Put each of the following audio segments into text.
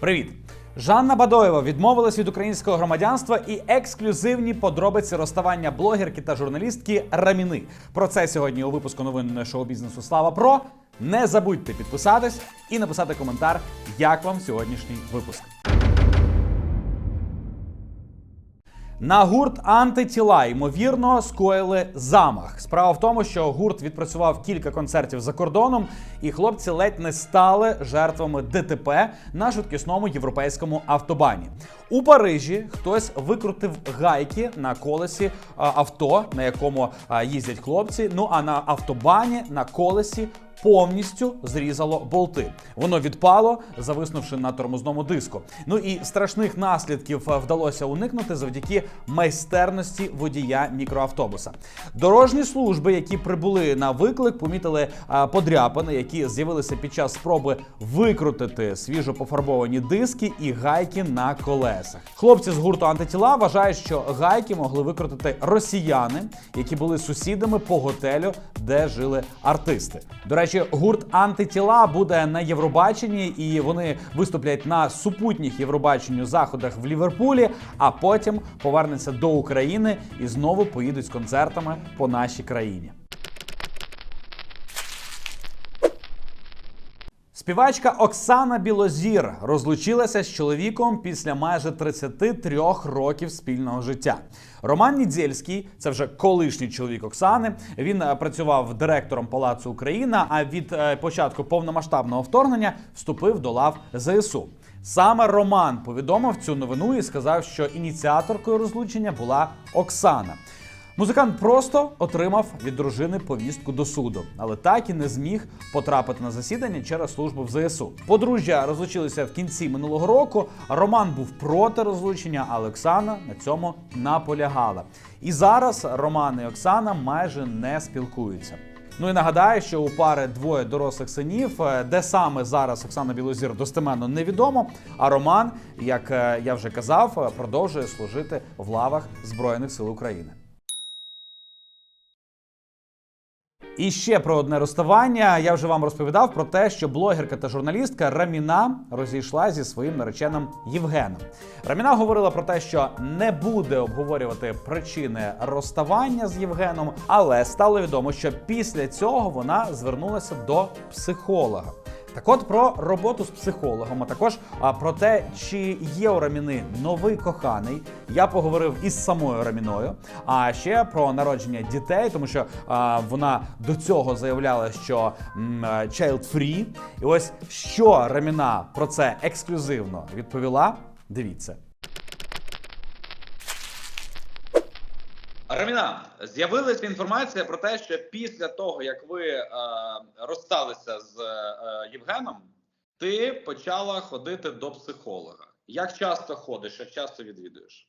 Привіт! Жанна Бадоєва відмовилась від українського громадянства і ексклюзивні подробиці розставання блогерки та журналістки Раміни. Про це сьогодні у випуску новин шоу бізнесу Слава Про. Не забудьте підписатись і написати коментар, як вам сьогоднішній випуск. На гурт антитіла ймовірно скоїли замах. Справа в тому, що гурт відпрацював кілька концертів за кордоном, і хлопці ледь не стали жертвами ДТП на швидкісному європейському автобані. У Парижі хтось викрутив гайки на колесі авто, на якому їздять хлопці. Ну а на автобані на колесі повністю зрізало болти. Воно відпало, зависнувши на тормозному диску. Ну і страшних наслідків е, вдалося уникнути завдяки майстерності водія мікроавтобуса. Дорожні служби, які прибули на виклик, помітили е, подряпини, які з'явилися під час спроби викрутити свіжо пофарбовані диски і гайки на колесах. Хлопці з гурту антитіла вважають, що гайки могли викрутити росіяни, які були сусідами по готелю, де жили артисти. До речі, гурт антитіла буде на Євробаченні, і вони виступлять на супутніх Євробаченню заходах в Ліверпулі, а потім повернуться до України і знову поїдуть з концертами по нашій країні. Співачка Оксана Білозір розлучилася з чоловіком після майже 33 років спільного життя. Роман Нідзельський, це вже колишній чоловік Оксани. Він е, працював директором Палацу Україна. А від е, початку повномасштабного вторгнення вступив до лав ЗСУ. Саме Роман повідомив цю новину і сказав, що ініціаторкою розлучення була Оксана. Музикант просто отримав від дружини повістку до суду, але так і не зміг потрапити на засідання через службу в ЗСУ. Подружжя розлучилися в кінці минулого року. Роман був проти розлучення, а Оксана на цьому наполягала. І зараз Роман і Оксана майже не спілкуються. Ну і нагадаю, що у пари двоє дорослих синів, е, де саме зараз Оксана Білозір достеменно невідомо. А Роман, як е, я вже казав, е, продовжує служити в лавах Збройних сил України. І ще про одне розставання. Я вже вам розповідав про те, що блогерка та журналістка Раміна розійшла зі своїм нареченим Євгеном. Раміна говорила про те, що не буде обговорювати причини розставання з Євгеном, але стало відомо, що після цього вона звернулася до психолога. Так от про роботу з психологом, а також про те, чи є у Раміни новий коханий, я поговорив із самою Раміною. А ще про народження дітей, тому що а, вона до цього заявляла, що м, а, child free. І ось що Раміна про це ексклюзивно відповіла. Дивіться. Раміна, з'явилася інформація про те, що після того, як ви е, розсталися з е, Євгеном, ти почала ходити до психолога. Як часто ходиш, як часто відвідуєш?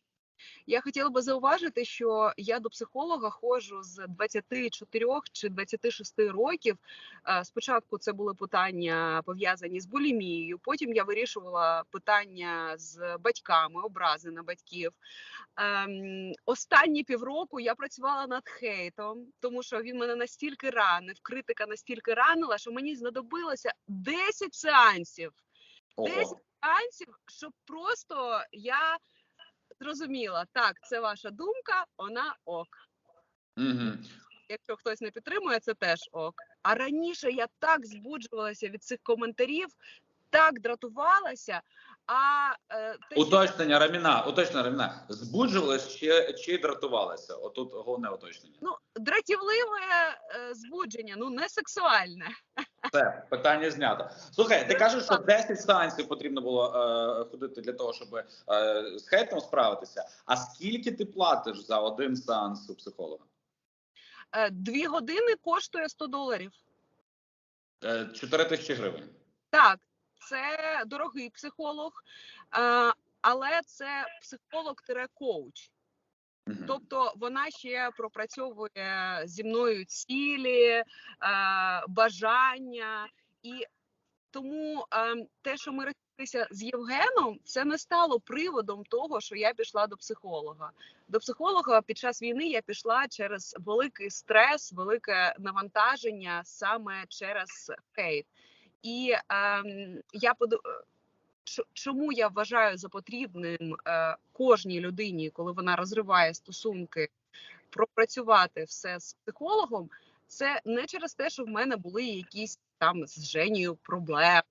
Я хотіла би зауважити, що я до психолога ходжу з 24 чи 26 років. Е, Спочатку це були питання пов'язані з булімією. Потім я вирішувала питання з батьками, образи на батьків. Ем, Останні півроку я працювала над хейтом, тому що він мене настільки ранив, критика настільки ранила, що мені знадобилося 10 сеансів. 10 сеансів, щоб просто я зрозуміла, так, це ваша думка, вона ок. Угу. Якщо хтось не підтримує, це теж ок. А раніше я так збуджувалася від цих коментарів, так дратувалася. А е, те, що- Уточнення Раміна, уточнення Раміна. Збуджувалась чи, чи дратувалася? Отут головне уточнення. ну, дратівливе е, збудження, ну не сексуальне. Все, питання знято. Слухай, ти кажеш, що 10 сеансів потрібно було е, ходити для того, щоб е, з хейтом справитися. А скільки ти платиш за один сеанс у психолога? Е, Дві години коштує 100 доларів. Е, 4 тисячі гривень. Так, це дорогий психолог, е, але це психолог-коуч. Тобто вона ще пропрацьовує зі мною цілі, е, бажання, і тому е, те, що ми розійшлися з Євгеном, це не стало приводом того, що я пішла до психолога. До психолога під час війни я пішла через великий стрес, велике навантаження саме через хейт. І ем, я поду- Ч- Чому я вважаю за потрібним е, кожній людині, коли вона розриває стосунки, пропрацювати все з психологом, це не через те, що в мене були якісь там з Женєю проблеми,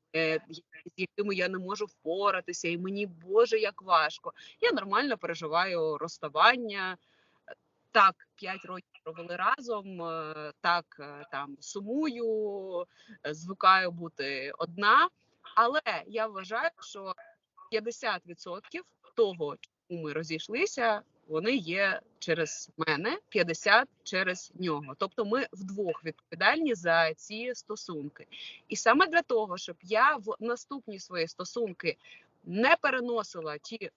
з якими я не можу впоратися, і мені Боже, як важко. Я нормально переживаю розставання. Так, 5 років провели разом, е, так е, там сумую, е, звикаю бути одна. Але я вважаю, що 50% того, чому ми розійшлися, вони є через мене, 50 через нього. Тобто ми вдвох відповідальні за ці стосунки. І саме для того, щоб я в наступні свої стосунки не переносила ті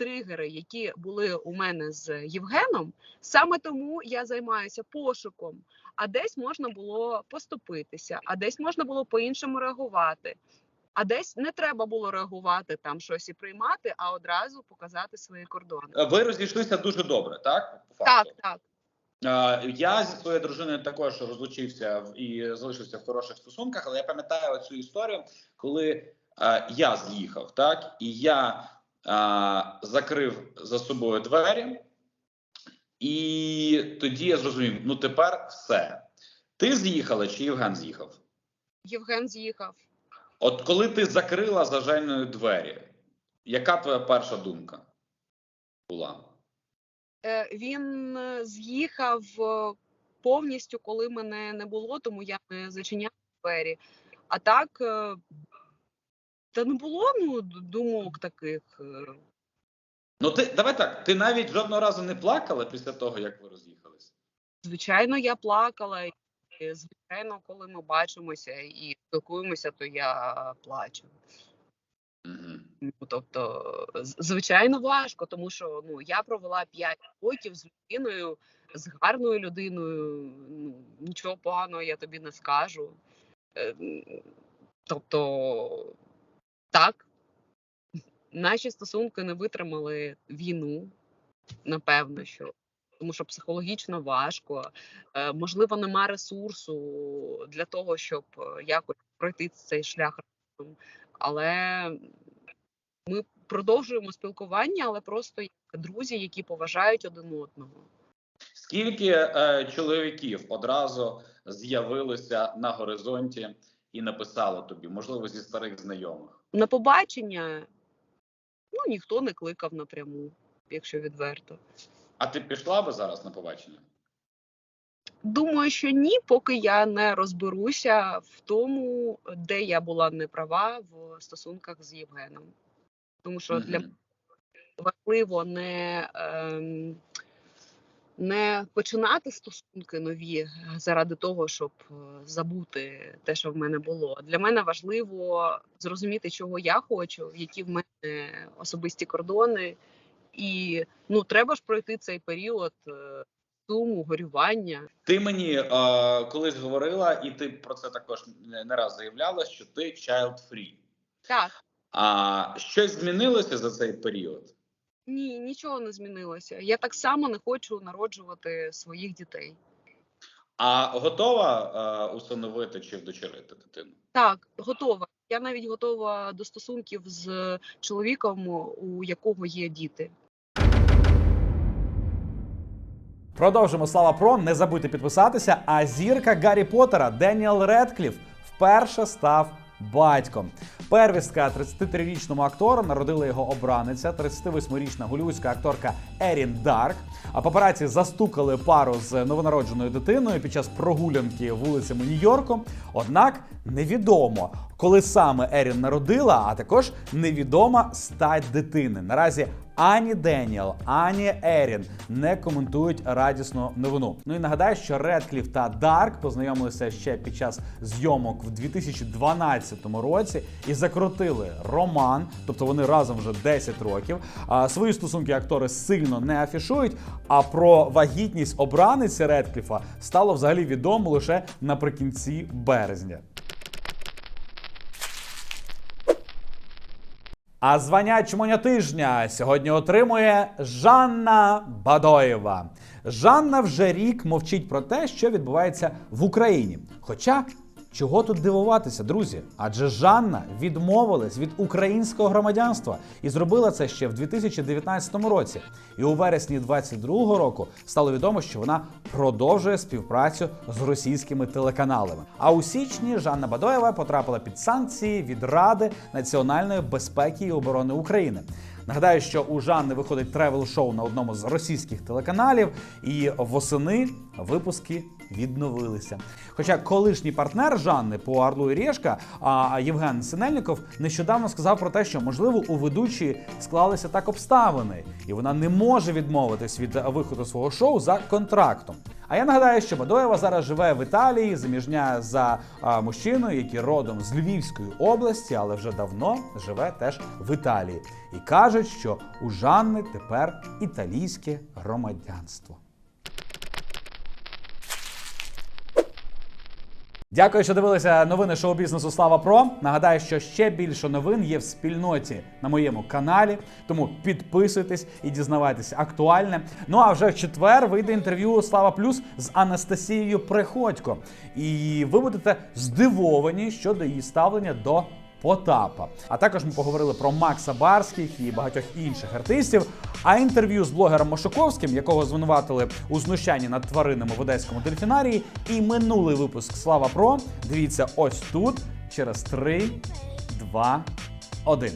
тригери, які були у мене з Євгеном, саме тому я займаюся пошуком. А десь можна було поступитися, а десь можна було по-іншому реагувати. А десь не треба було реагувати там щось і приймати, а одразу показати свої кордони. Ви розійшлися дуже добре, так? По Так, факту. так. Я зі своєю дружиною також розлучився і залишився в хороших стосунках, але я пам'ятаю цю історію, коли я з'їхав, так і я закрив за собою двері, і тоді я зрозумів: ну тепер все. Ти з'їхала чи Євген з'їхав? Євген з'їхав. От коли ти закрила за Женою двері, яка твоя перша думка була? Е, Він е, з'їхав е, повністю, коли мене не було, тому я не зачиняла двері. А так, та не було ну, думок таких. е. Ну ти давай так. Ти навіть жодного разу не плакала після того, як ви роз'їхались. Звичайно, я плакала. і, Звичайно, коли ми бачимося і спілкуємося, то я плачу. Угу. Ну, тобто, звичайно, важко, тому що ну я провела 5 років з людиною, з гарною людиною. Ну нічого поганого я тобі не скажу. Е, Тобто, так, наші стосунки не витримали війну, напевно, що. Тому що психологічно важко, Е, можливо, нема ресурсу для того, щоб е, якось пройти цей шлях разом. Але ми продовжуємо спілкування, але просто як друзі, які поважають один одного. Скільки е, чоловіків одразу з'явилося на горизонті і написало тобі, можливо, зі старих знайомих? На побачення ну ніхто не кликав напряму, якщо відверто. А ти пішла би зараз на побачення? Думаю, що ні, поки я не розберуся в тому, де я була не права в стосунках з Євгеном. Тому що для Мгм. важливо не, ем, не починати стосунки нові заради того, щоб е, забути те, що в мене було. Для мене важливо зрозуміти, чого я хочу, які в мене особисті кордони, і ну треба ж пройти цей період е, суму, горювання. Ти мені е, колись говорила, і ти про це також не не раз заявляла, що ти child free. Так, А щось змінилося за цей період? Ні, нічого не змінилося. Я так само не хочу народжувати своїх дітей. А готова е, усиновити чи вдочерити дитину? Так, готова. Я навіть готова до стосунків з чоловіком, у якого є діти. Продовжимо слава про. Не забудьте підписатися. А зірка Гаррі Поттера Деніел Редкліф вперше став батьком. Первістка 33-річному актору народила його обраниця, 38-річна голівудська акторка Ерін Дарк. А папараці застукали пару з новонародженою дитиною під час прогулянки вулицями Нью-Йорку. Однак невідомо, коли саме Ерін народила, а також невідома стать дитини. Наразі ані Деніел, ані Ерін не коментують радісну новину. Ну і нагадаю, що Редкліф та Дарк познайомилися ще під час зйомок в 2012 році і закрутили роман, тобто вони разом вже 10 років. А свої стосунки актори сильно не афішують. А про вагітність обраниці Редкліфа стало взагалі відомо лише наприкінці березня. А звання чмоня тижня сьогодні отримує Жанна Бадоєва. Жанна вже рік мовчить про те, що відбувається в Україні. Хоча Чого тут дивуватися, друзі? Адже Жанна відмовилась від українського громадянства і зробила це ще в 2019 році. І у вересні 22-го року стало відомо, що вона продовжує співпрацю з російськими телеканалами. А у січні Жанна Бадоєва потрапила під санкції від Ради національної безпеки і оборони України. Нагадаю, що у Жанни виходить тревел-шоу на одному з російських телеканалів, і восени випуски відновилися. Хоча колишній партнер Жанни по Орлу і Решка, а Євген Синельников, нещодавно сказав про те, що можливо у ведучої склалися так обставини, і вона не може відмовитись від виходу свого шоу за контрактом. А я нагадаю, що Бадоєва зараз живе в Італії, заміжня за а, мужчиною, який родом з Львівської області, але вже давно живе теж в Італії. І кажуть, що у Жанни тепер італійське громадянство. Дякую, що дивилися новини шоу-бізнесу Слава Про. Нагадаю, що ще більше новин є в спільноті на моєму каналі. Тому підписуйтесь і дізнавайтесь актуальне. Ну а вже в четвер вийде інтерв'ю Слава Плюс з Анастасією Приходько. І ви будете здивовані щодо її ставлення до Потапа. А також ми поговорили про Макса Барських і багатьох інших артистів. А інтерв'ю з блогером Мошуковським, якого звинуватили у знущанні над тваринами в одеському дельфінарії, і минулий випуск Слава Про. Дивіться ось тут через 3, 2, 1.